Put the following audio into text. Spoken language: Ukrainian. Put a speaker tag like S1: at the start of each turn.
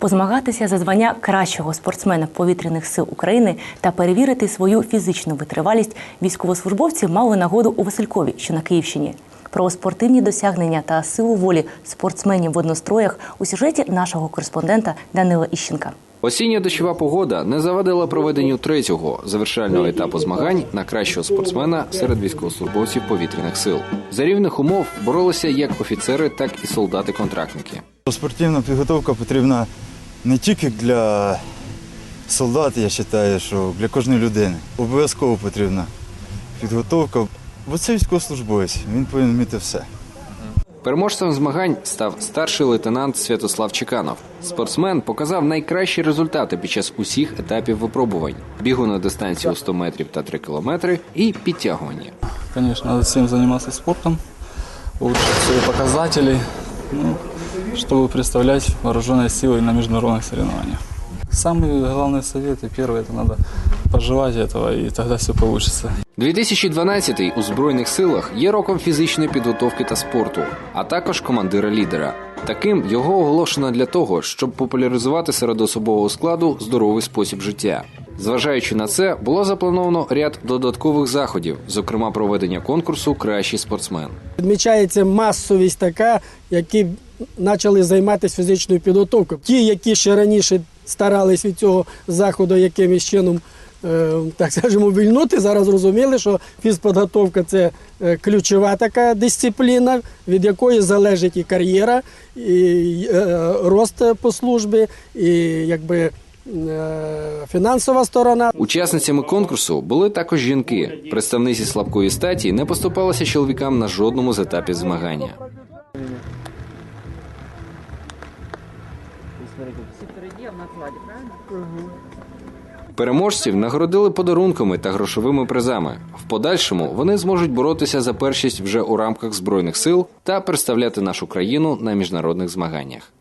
S1: Позмагатися за звання кращого спортсмена повітряних сил України та перевірити свою фізичну витривалість військовослужбовці мали нагоду у Василькові, що на Київщині. Про спортивні досягнення та силу волі спортсменів в одностроях у сюжеті нашого кореспондента Данила Іщенка.
S2: Осіння дощова погода не завадила проведенню третього завершального етапу змагань на кращого спортсмена серед військовослужбовців повітряних сил. За рівних умов боролися як офіцери, так і солдати-контрактники.
S3: Спортивна підготовка потрібна не тільки для солдат, я вважаю, що для кожної людини. Обов'язково потрібна підготовка, бо це військовослужбовець, він повинен вміти все.
S2: Переможцем змагань став старший лейтенант Святослав Чеканов. Спортсмен показав найкращі результати під час усіх етапів випробувань: бігу на дистанцію у 100 метрів та 3 кілометри і підтягування.
S4: Конечно, надо всем заниматься спортом, улучшить свои показатели, ну, чтобы представлять вооруженные силы на международных соревнованиях. Самый главный совет и первый это надо пожелать этого, и тогда все получится.
S2: 2012 у збройних силах є роком фізичної підготовки та спорту, а також командира-лідера. Таким його оголошено для того, щоб популяризувати серед особового складу здоровий спосіб життя. Зважаючи на це, було заплановано ряд додаткових заходів, зокрема проведення конкурсу Кращий спортсмен.
S5: Відмічається масовість така, які почали займатися фізичною підготовкою. Ті, які ще раніше старались від цього заходу якимось чином, е, так скажемо, вільнути, зараз зрозуміли, що фізпідготовка це е, ключова така дисципліна, від якої залежить і кар'єра, і е, рост по службі, і якби. Фінансова сторона
S2: Учасницями конкурсу були також жінки. Представниці слабкої статі не поступалися чоловікам на жодному з етапів змагання. Переможців нагородили подарунками та грошовими призами. В подальшому вони зможуть боротися за першість вже у рамках збройних сил та представляти нашу країну на міжнародних змаганнях.